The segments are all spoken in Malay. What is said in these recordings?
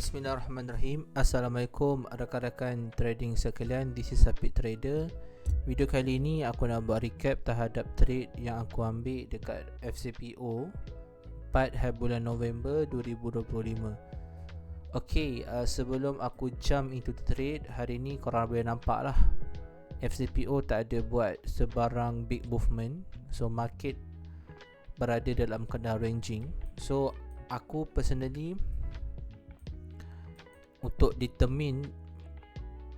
Bismillahirrahmanirrahim. Assalamualaikum rakan-rakan trading sekalian. This is Sapit Trader. Video kali ini aku nak buat recap terhadap trade yang aku ambil dekat FCPO 4 hari bulan November 2025 Okay, uh, sebelum aku jump into the trade Hari ni korang boleh nampak lah FCPO tak ada buat sebarang big movement. So market berada dalam keadaan ranging. So aku personally untuk determine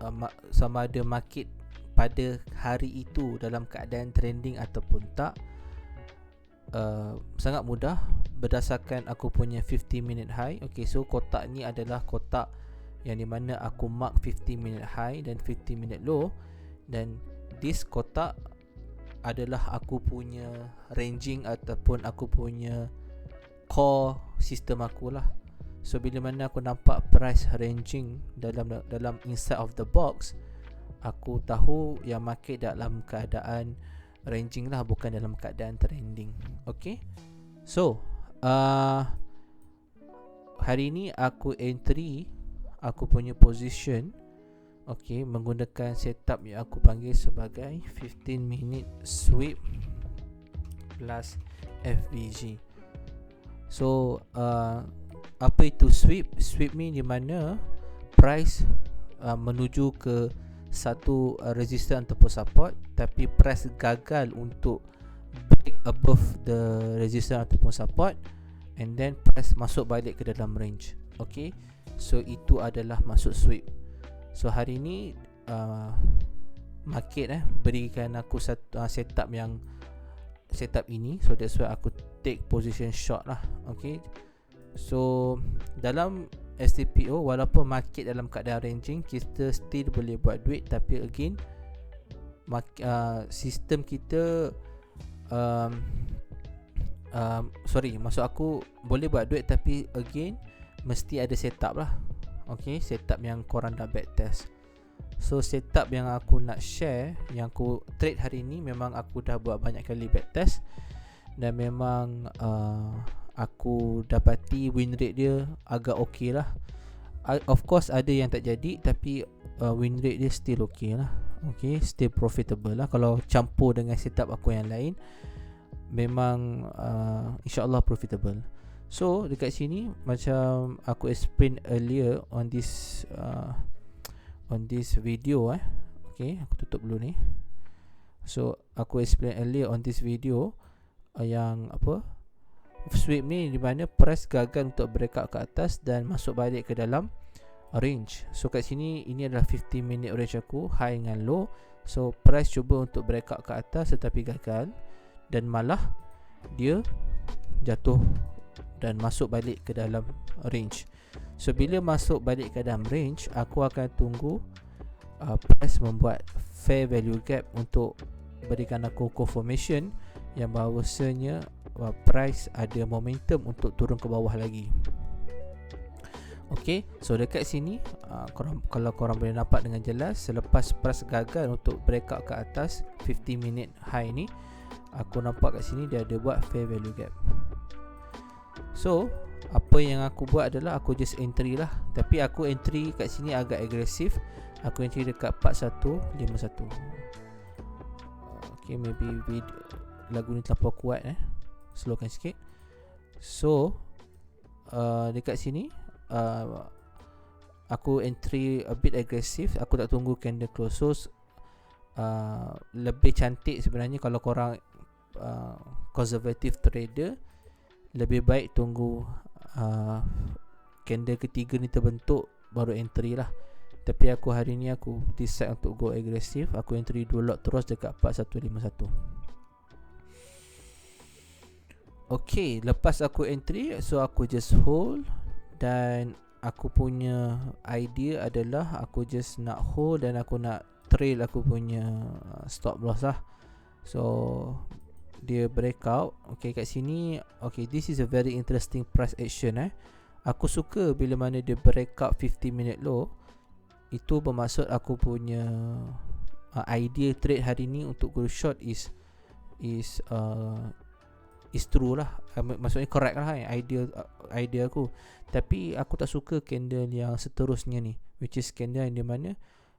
uh, sama ada market pada hari itu dalam keadaan trending ataupun tak uh, sangat mudah berdasarkan aku punya 50 minute high. Okay so kotak ni adalah kotak yang di mana aku mark 50 minute high dan 50 minute low. Dan this kotak adalah aku punya ranging ataupun aku punya core sistem aku lah So bila mana aku nampak price ranging dalam dalam inside of the box Aku tahu yang market dalam keadaan ranging lah bukan dalam keadaan trending. Okay So uh, Hari ni aku entry Aku punya position Okay Menggunakan setup yang aku panggil sebagai 15 minute sweep Plus FBG So uh, apa itu sweep? Sweep ni di mana price uh, menuju ke satu uh, resistance ataupun support tapi price gagal untuk break above the resistance ataupun support and then price masuk balik ke dalam range. Okay? So itu adalah masuk sweep. So hari ni uh, market eh berikan aku satu uh, setup yang setup ini. So that's why aku take position short lah. Okay So dalam STPO walaupun market dalam keadaan ranging kita still boleh buat duit. Tapi again uh, sistem kita um, um, sorry maksud aku boleh buat duit tapi again mesti ada setup lah. Okay setup yang korang dah back test so setup yang aku nak share yang aku trade hari ni memang aku dah buat banyak kali back test dan memang uh, aku dapati win rate dia agak okey lah. Of course ada yang tak jadi tapi uh, win rate dia still okey lah. Okay still profitable lah. Kalau campur dengan setup aku yang lain memang uh, insyaallah profitable. So dekat sini macam aku explain earlier on this uh, on this video eh. Okay aku tutup dulu ni. So aku explain earlier on this video uh, yang apa sweep ni di mana price gagal untuk breakout ke atas dan masuk balik ke dalam range. So kat sini ini adalah 50 minute range aku high dengan low. So price cuba untuk breakout ke atas tetapi gagal dan malah dia jatuh dan masuk balik ke dalam range. So bila masuk balik ke dalam range, aku akan tunggu uh, price membuat fair value gap untuk berikan aku confirmation yang bahawasanya uh, price ada momentum untuk turun ke bawah lagi. Okey, so dekat sini uh, korang, kalau korang boleh nampak dengan jelas selepas price gagal untuk breakout ke atas 50 minute high ni, aku nampak kat sini dia ada buat fair value gap. So, apa yang aku buat adalah aku just entry lah. Tapi aku entry kat sini agak agresif. Aku entry dekat 4151. Okay, maybe video, lagu ni terlalu kuat eh slowkan sikit. So uh, dekat sini uh, aku entry a bit aggressive. Aku tak tunggu candle close. So uh, lebih cantik sebenarnya kalau korang uh, conservative trader lebih baik tunggu uh, candle ketiga ni terbentuk baru entry lah. Tapi aku hari ni aku decide untuk go aggressive. Aku entry dua lot terus dekat 4151 Okay, lepas aku entry So aku just hold Dan aku punya idea adalah Aku just nak hold dan aku nak trail aku punya uh, stop loss lah. So Dia breakout Okay kat sini Okay this is a very interesting price action eh. Aku suka bila mana dia breakout 50 minute low. Itu bermaksud aku punya uh, Idea trade hari ni untuk go short is Is uh, is true lah uh, maksudnya correct lah eh, idea uh, idea aku. Tapi aku tak suka candle yang seterusnya ni which is candle yang di mana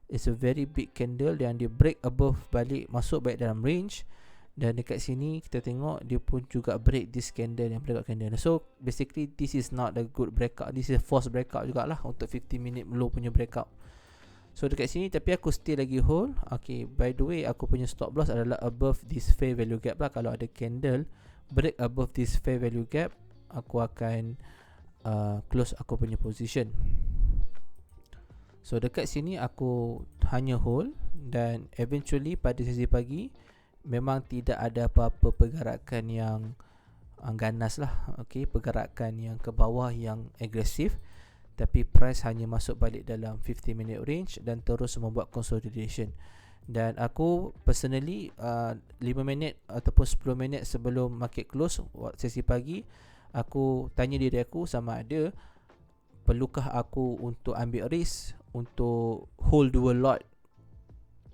it's a very big candle yang dia break above balik masuk balik dalam range. Dan dekat sini kita tengok dia pun juga break this candle yang breakout candle so basically this is not a good breakout. This is a false breakout jugalah untuk 50 minute low punya breakout. So dekat sini tapi aku still lagi hold. Okay by the way aku punya stop loss adalah above this fair value gap lah. Kalau ada candle break above this fair value gap Aku akan uh, close aku punya position. So dekat sini aku hanya hold Dan eventually pada sesi pagi Memang tidak ada apa-apa pergerakan yang uh, ganas lah Okay pergerakan yang ke bawah yang agresif tapi price hanya masuk balik dalam 50 minute range dan terus membuat consolidation dan aku personally uh, 5 minit ataupun 10 minit sebelum market close sesi pagi aku tanya diri aku sama ada perlukah aku untuk ambil risk untuk hold dua lot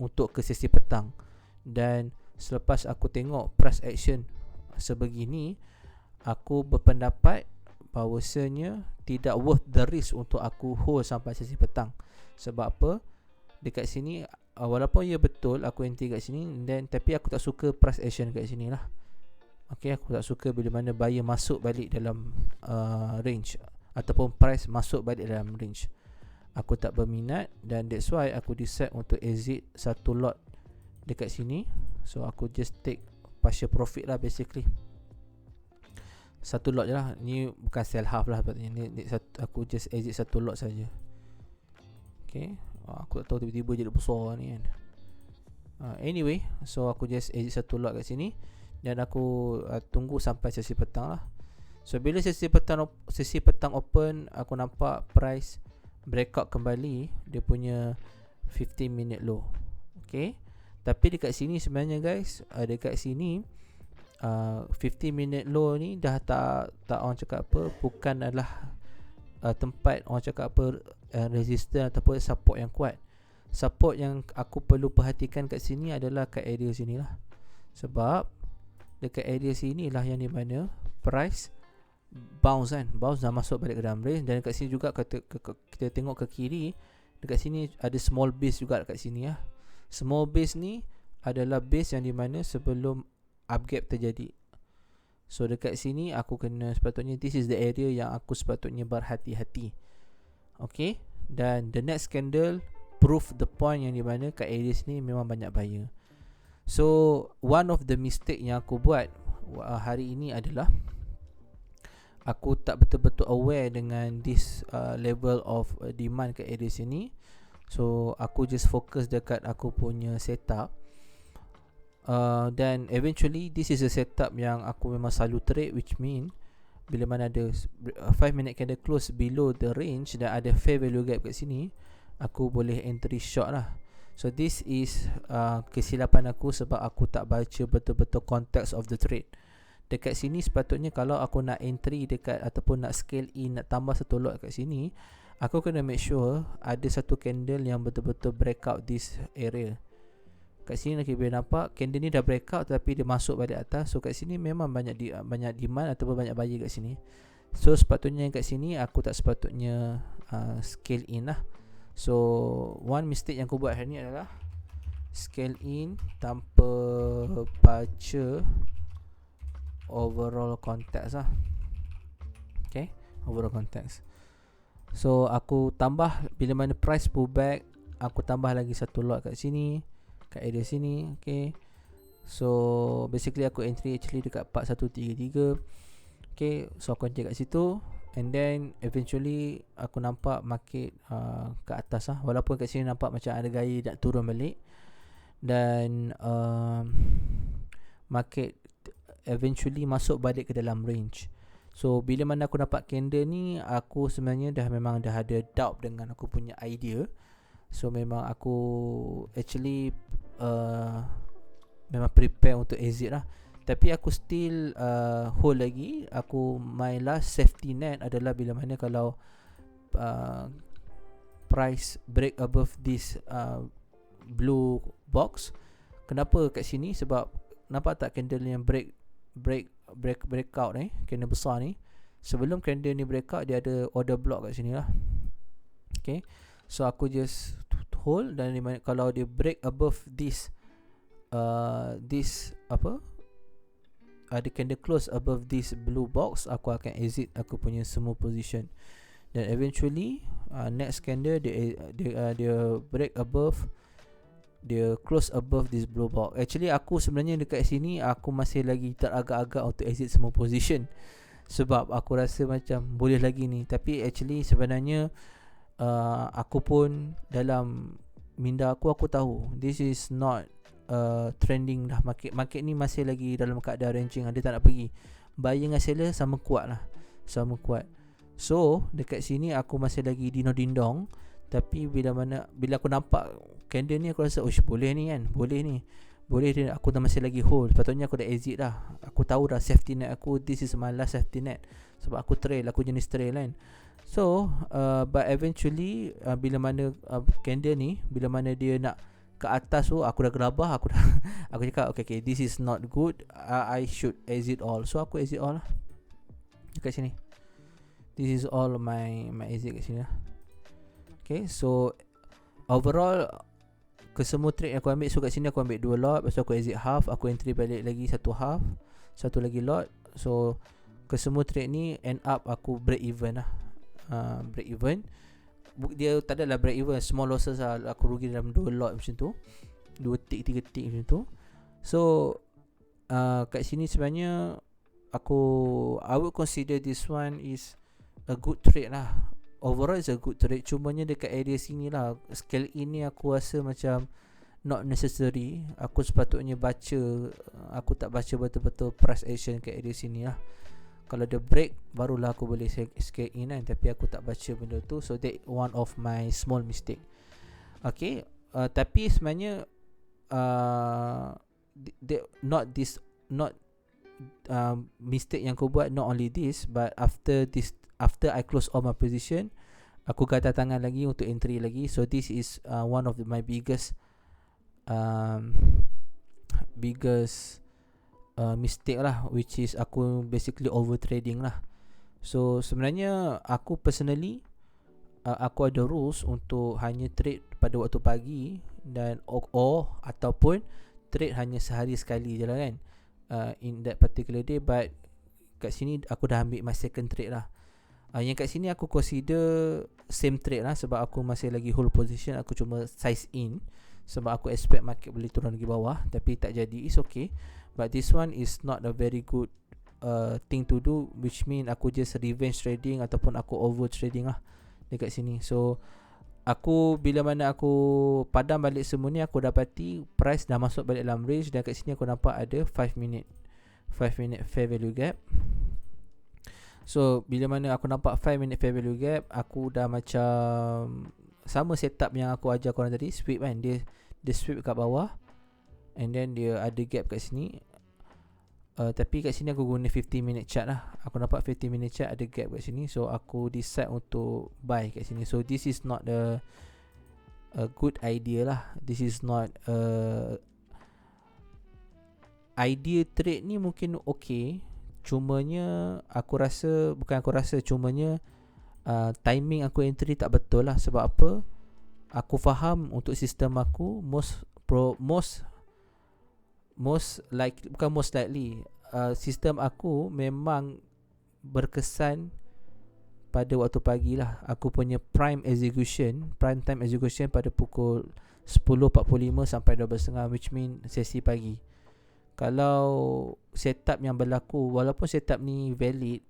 untuk ke sesi petang dan selepas aku tengok price action sebegini aku berpendapat bahawasanya tidak worth the risk untuk aku hold sampai sesi petang. Sebab apa? Dekat sini uh, walaupun ia betul aku anti kat sini then tapi aku tak suka price action kat sini lah. Okay, aku tak suka bila mana buyer masuk balik dalam uh, range ataupun price masuk balik dalam range. Aku tak berminat dan that's why aku decide untuk exit satu lot dekat sini. So aku just take partial profit lah basically satu lot je lah Ni bukan sell half lah Ni, ni satu, Aku just exit satu lot saja. Okay oh, Aku tak tahu tiba-tiba jadi besar ni kan. Uh, Anyway So aku just exit satu lot kat sini Dan aku uh, tunggu sampai sesi petang lah. So bila sesi petang Sesi petang open Aku nampak price Breakout kembali Dia punya 15 minute low. Okay? Tapi dekat sini sebenarnya guys uh, Dekat sini uh, 50 minute low ni dah tak tak orang cakap apa bukan adalah uh, tempat orang cakap apa uh, resistance ataupun support yang kuat. Support yang aku perlu perhatikan kat sini adalah kat area sini lah. Sebab dekat area sini lah yang di mana price bounce kan. Bounce dah masuk balik ke dalam range. Dan dekat sini juga kita, kita tengok ke kiri dekat sini ada small base juga dekat sini lah. Small base ni adalah base yang di mana sebelum up gap terjadi So dekat sini aku kena sepatutnya This is the area yang aku sepatutnya berhati-hati. Okay? Dan the next candle Proof the point yang di mana kat area sini memang banyak buyer So one of the mistake yang aku buat uh, Hari ini adalah Aku tak betul-betul aware dengan this uh, level of uh, demand kat area sini. So aku just fokus dekat aku punya setup Uh, dan eventually this is a setup yang aku memang selalu trade which mean bila mana ada 5 uh, minute candle close below the range dan ada fair value gap kat sini aku boleh entry short lah. So this is uh, kesilapan aku sebab aku tak baca betul-betul context of the trade. Dekat sini sepatutnya kalau aku nak entry dekat ataupun nak scale in nak tambah satu lot kat sini aku kena make sure ada satu candle yang betul-betul break out this area kat sini lagi boleh nampak candle ni dah breakout tapi dia masuk balik atas. So kat sini memang banyak di, banyak demand ataupun banyak buyer kat sini. So sepatutnya kat sini aku tak sepatutnya uh, scale in lah. So one mistake yang aku buat hari ni adalah scale in tanpa baca overall context lah. Okay overall context so aku tambah bila mana price pullback aku tambah lagi satu lot kat sini kat area sini okay. So basically aku entry actually dekat part 133 okay. So aku entry kat situ and then eventually aku nampak market uh, ke atas lah. Walaupun kat sini nampak macam ada gaya nak turun balik dan um, market eventually masuk balik ke dalam range. So bila mana aku dapat candle ni Aku sebenarnya dah memang dah ada doubt dengan aku punya idea. So memang aku actually uh, memang prepare untuk exit lah. Tapi aku still uh, hold lagi. Aku my last safety net adalah bila mana kalau uh, price break above this uh, blue box kenapa kat sini? Sebab nampak tak candle yang break break break breakout ni candle besar ni? Sebelum candle ni breakout dia ada order block kat sini lah. Okay. So aku just hold dan kalau dia break above this uh, this apa ada uh, candle close above this blue box aku akan exit aku punya semua position. Dan eventually uh, next candle dia dia uh, dia break above dia close above this blue box. Actually aku sebenarnya dekat sini aku masih lagi teragak-agak untuk exit semua position. Sebab aku rasa macam boleh lagi ni. Tapi actually sebenarnya uh, aku pun dalam minda aku aku tahu this is not uh, trending dah market market ni masih lagi dalam keadaan ranging dia tak nak pergi. Buyer dengan seller sama kuat lah. Sama kuat. So dekat sini aku masih lagi dino dindong tapi bila mana bila aku nampak candle ni aku rasa oh boleh ni kan? Boleh ni. Boleh dia aku dah masih lagi hold. Sepatutnya aku dah exit dah. Aku tahu dah safety net aku. This is my last safety net. Sebab aku trail aku jenis trail kan so uh, but eventually uh, bila mana uh, candle ni bila mana dia nak ke atas tu aku dah gelabah aku dah aku cakap okay okay this is not good. Uh, I should exit all. So aku exit all lah. Dekat sini. This is all my my exit kat sini lah. Okay so overall kesemua trade yang aku ambil so kat sini aku ambil dua lot lepas tu aku exit half aku entry balik lagi satu half satu lagi lot. So kesemua trade ni end up aku break even lah uh, break even. Dia tak adalah break even. Small losses lah. Aku rugi dalam dua lot macam tu. Dua tick tiga tick macam tu. So uh, kat sini sebenarnya aku I would consider this one is a good trade lah. Overall is a good trade. Cumanya dekat area sini lah scale ini aku rasa macam not necessary. Aku sepatutnya baca aku tak baca betul-betul price action kat area sini lah kalau dia break barulah aku boleh scale in kan. Tapi aku tak baca benda tu. So that one of my small mistake. Okay? Uh, tapi sebenarnya uh, they, not this not uh, mistake yang kau buat not only this but after this after I close all my position aku kata tangan lagi untuk entry lagi. So this is uh, one of the, my biggest um, biggest uh, mistake lah which is aku basically over trading lah. So sebenarnya aku personally uh, aku ada rules untuk hanya trade pada waktu pagi dan or, or ataupun trade hanya sehari sekali je lah kan uh, in that particular day. But kat sini aku dah ambil my second trade lah. Uh, Yang kat sini aku consider Same trade lah Sebab aku masih lagi hold position Aku cuma size in Sebab aku expect market boleh turun lagi bawah Tapi tak jadi It's okay. But this one is not a very good uh, Thing to do Which mean aku just revenge trading Ataupun aku over trading lah Dekat sini. So Aku bila mana aku padam balik semua ni Aku dapati price dah masuk balik dalam range. Dan kat sini aku nampak ada 5 minute 5 minute fair value gap. So bila mana aku nampak 5 minute fair value gap Aku dah macam Sama setup yang aku ajar korang tadi Sweep kan. Dia dia sweep kat bawah And then dia ada gap kat sini. Uh, Tapi kat sini aku guna 15 minute chart lah. Aku nampak 15 minute chart ada gap kat sini So aku decide untuk buy kat sini. So this is not the A good idea lah. This is not a Idea trade ni mungkin okay. Cumanya aku rasa bukan aku rasa cumanya uh, timing aku entry tak betul lah. Sebab apa? Aku faham untuk sistem aku most pro most most like bukan most likely uh, sistem aku memang berkesan pada waktu pagi lah. Aku punya prime execution prime time execution pada pukul 10.45 sampai 12.30 which mean sesi pagi. Kalau setup yang berlaku walaupun setup ni valid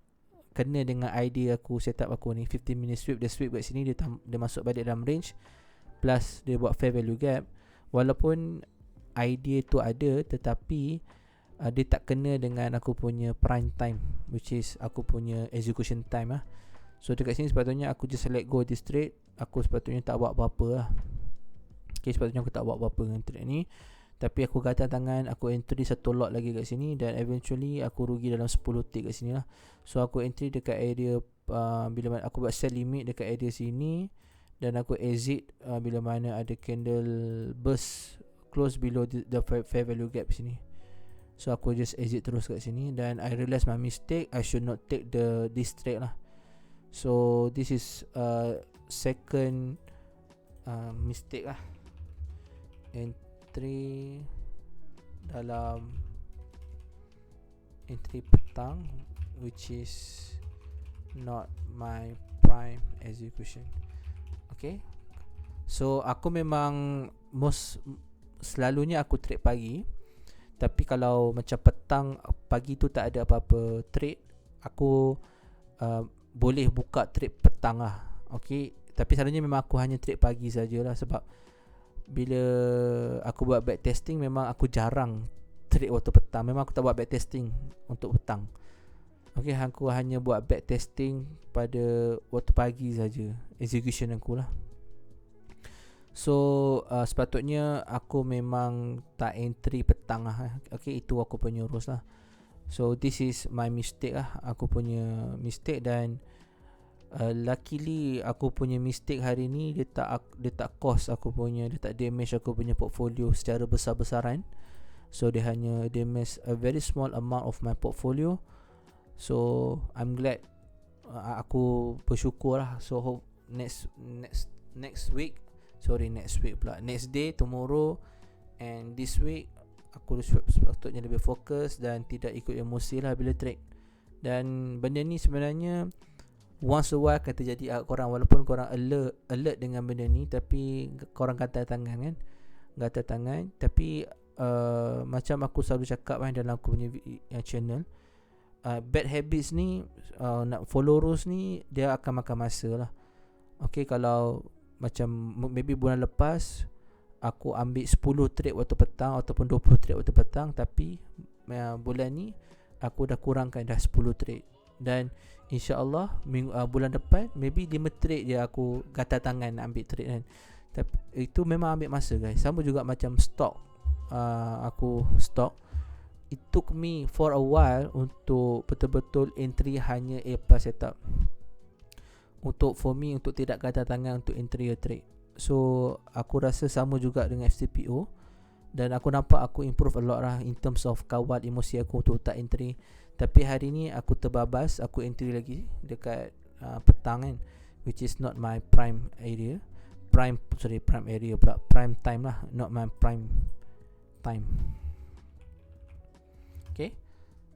kena dengan idea aku setup aku ni 15 minute sweep dia sweep kat sini dia tam, dia masuk balik dalam range plus dia buat fair value gap. Walaupun idea tu ada tetapi uh, dia tak kena dengan aku punya prime time which is aku punya execution time lah so dekat sini sepatutnya aku just let go this trade. Aku sepatutnya tak buat apa-apa lah okay sepatutnya aku tak buat apa-apa dengan trade ni. Tapi aku kata tangan Aku entry satu lot lagi kat sini Dan eventually Aku rugi dalam 10 tick kat sini lah. So aku entry dekat area uh, Bila Aku buat sell limit dekat area sini Dan aku exit uh, Bila mana ada candle Burst Close below the, the fair value gap sini. So aku just exit terus kat sini Dan I realise my mistake I should not take the this trade lah. So this is uh, second uh, mistake lah. Entry dalam entry petang which is not my prime execution okay? So aku memang most selalunya aku trade pagi. Tapi kalau macam petang pagi tu tak ada apa-apa trade aku uh, boleh buka trade petang lah. Okay? Tapi selalunya memang aku hanya trade pagi sajalah sebab bila aku buat back testing memang aku jarang trade waktu petang. Memang aku tak buat back testing untuk petang Okay, aku hanya buat back testing pada waktu pagi saja. Execution aku lah. So uh, sepatutnya aku memang tak entry petang lah. Okay itu aku punya urus lah. So this is my mistake lah. Aku punya mistake dan uh, Luckily aku punya mistake hari ni Dia tak dia tak cost aku punya Dia tak damage aku punya portfolio secara besar-besaran. So dia hanya damage a very small amount of my portfolio So I'm glad uh, Aku bersyukur lah. So hope next next next week Sorry next week pula. Next day tomorrow And this week Aku sepatutnya lebih fokus Dan tidak ikut emosi lah bila trade Dan benda ni sebenarnya Once a while akan terjadi. Korang Walaupun korang alert alert dengan benda ni Tapi korang kata tangan kan? Kata tangan. Tapi uh, Macam aku selalu cakap kan Dalam aku punya uh, channel uh, Bad habits ni uh, Nak follow rules ni Dia akan makan masa lah. Okay kalau macam maybe bulan lepas aku ambil 10 trade waktu petang ataupun 20 trade waktu petang tapi uh, bulan ni aku dah kurangkan dah 10 trade. Dan insyaallah minggu uh, bulan depan maybe 5 trade je aku gatal tangan nak ambil trade kan. Tapi itu memang ambil masa guys. Sama juga macam stock. Uh, aku stock it took me for a while untuk betul-betul entry hanya A plus setup untuk for me untuk tidak kata tangan untuk entry a trade. So aku rasa sama juga dengan FCPO dan aku nampak aku improve a lot lah in terms of kawal emosi aku untuk tak entry. Tapi hari ni aku terbabas, aku entry lagi dekat uh, petang kan which is not my prime area. Prime sorry prime area pula prime time lah not my prime time.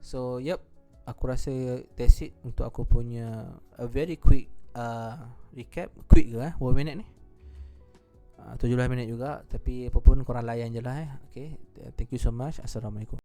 So yep aku rasa that's it untuk aku punya a very quick uh, recap. Quick ke eh? Berapa minit ni? Uh, 17 minit juga. Tapi apa pun korang layan je lah eh. Okay. Thank you so much. Assalamualaikum